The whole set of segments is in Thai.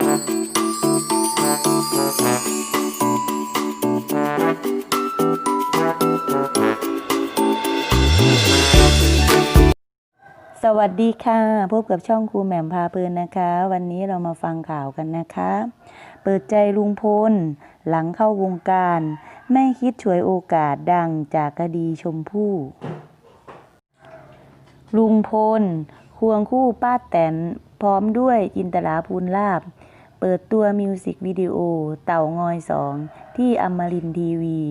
สวัสดีค่ะ พบกับช่องครูแหม่มพาเพลินนะคะ วันนี้เรามาฟังข่าวกันนะคะ เปิดใจลุงพล หลังเข้าวงการ ไม่คิดฉวยโอกาสดังจากคดีชมพู่ลุงพล ควงคู่ป้าแตนพร้อมด้วยจินตลาภูลลาบ เปิดตัวมิวสิกวิดีโอเต่างอยสองที่อมรินทีวี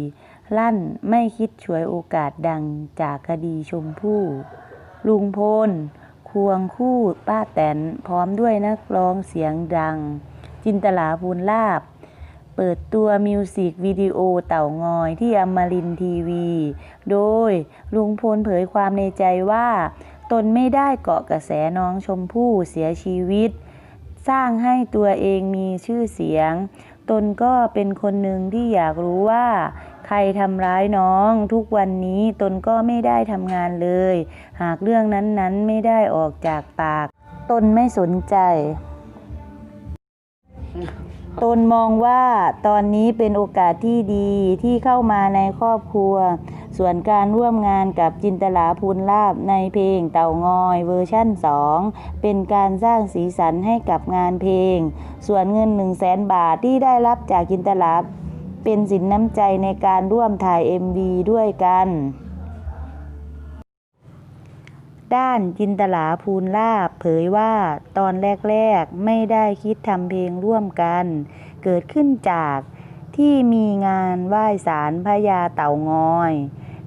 ลั่นไม่คิดฉวยโอกาสดังจากคดีชมพู่ ลุงพล ควงคู่ป้าแตนพร้อมด้วยนักร้องเสียงดัง จินตลาภูลลาบ เปิดตัวมิวสิกวิดีโอเต่างอยที่อมรินทีวี โดยลุงพลเผยความในใจว่า ตนไม่ได้เกาะกระแสน้องชมพู่เสียชีวิต สร้างให้ตัวเองมีชื่อเสียง ตนก็เป็นคนหนึ่งที่อยากรู้ว่า ใครทำร้ายน้อง ทุกวันนี้ตนก็ไม่ได้ทำงานเลย หากเรื่องนั้นๆไม่ได้ออกจากปาก ตนไม่สนใจ ตนมองว่าตอนนี้เป็นโอกาสที่ดีที่เข้ามาในครอบครัว ส่วนการร่วมงานกับจินตลาภูลลาบในเพลงเต่างอยเวอร์ชั่น 2 เป็นการสร้างสีสันให้กับงานเพลง ส่วนเงิน 1 0 0 0 0แสนบาทที่ได้รับจากจินตลาเป็นสินน้ำใจในการร่วมถ่าย MV ด้วยกัน ด้านจินตลาภูลลาบเผยว่าตอนแรกๆ ไม่ได้คิดทำเพลงร่วมกัน เกิดขึ้นจากที่มีงานไหว้ศาลพญาเต่างอย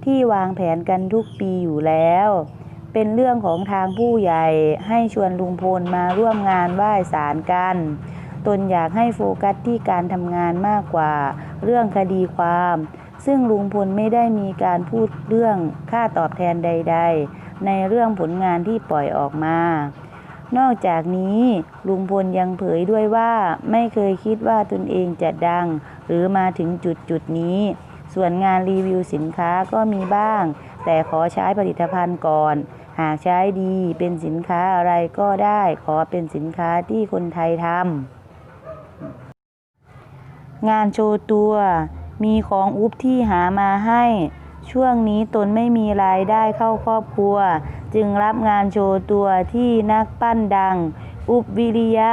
ที่วางแผนกันทุกปีอยู่แล้ว เป็นเรื่องของทางผู้ใหญ่ให้ชวนลุงพลมาร่วมงานไหว้ศาลกัน ตนอยากให้โฟกัสที่การทำงานมากกว่า เรื่องคดีความ ซึ่งลุงพลไม่ได้มีการพูดเรื่องค่าตอบแทนใด ๆ ในเรื่องผลงานที่ปล่อยออกมา นอกจากนี้ลุงพลยังเผยด้วยว่าไม่เคยคิดว่าตนเองจะดัง หรือมาถึงจุดจุดนี้ ส่วนงานรีวิวสินค้าก็มีบ้าง แต่ขอใช้ผลิตภัณฑ์ก่อน หากใช้ดีเป็นสินค้าอะไรก็ได้ขอเป็นสินค้าที่คนไทยทำงานโชว์ตัวมีของอุบที่หามาให้ ช่วงนี้ตนไม่มีรายได้เข้าครอบครัว จึงรับงานโชว์ตัวที่นักปั้นดัง อุบวิริยะ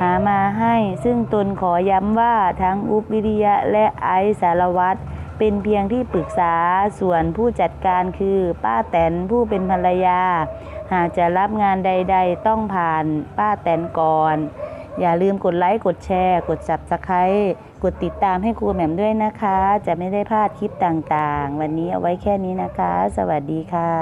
หามาให้ ซึ่งตนขอย้ำว่าทั้งอุบวิริยะและไอซ์สารวัตรเป็นเพียงที่ปรึกษาส่วนผู้จัดการคือป้าแตนผู้เป็นภรรยา หากจะรับงานใด ๆ ต้องผ่านป้าแตนก่อน อย่าลืมกดไลค์ กดแชร์ กด s u b สไ r i b e กดติดตามให้ครูแหม่มด้วยนะคะ จะไม่ได้พลาดคลิปต่างๆ วันนี้เอาไว้แค่นี้นะคะ สวัสดีค่ะ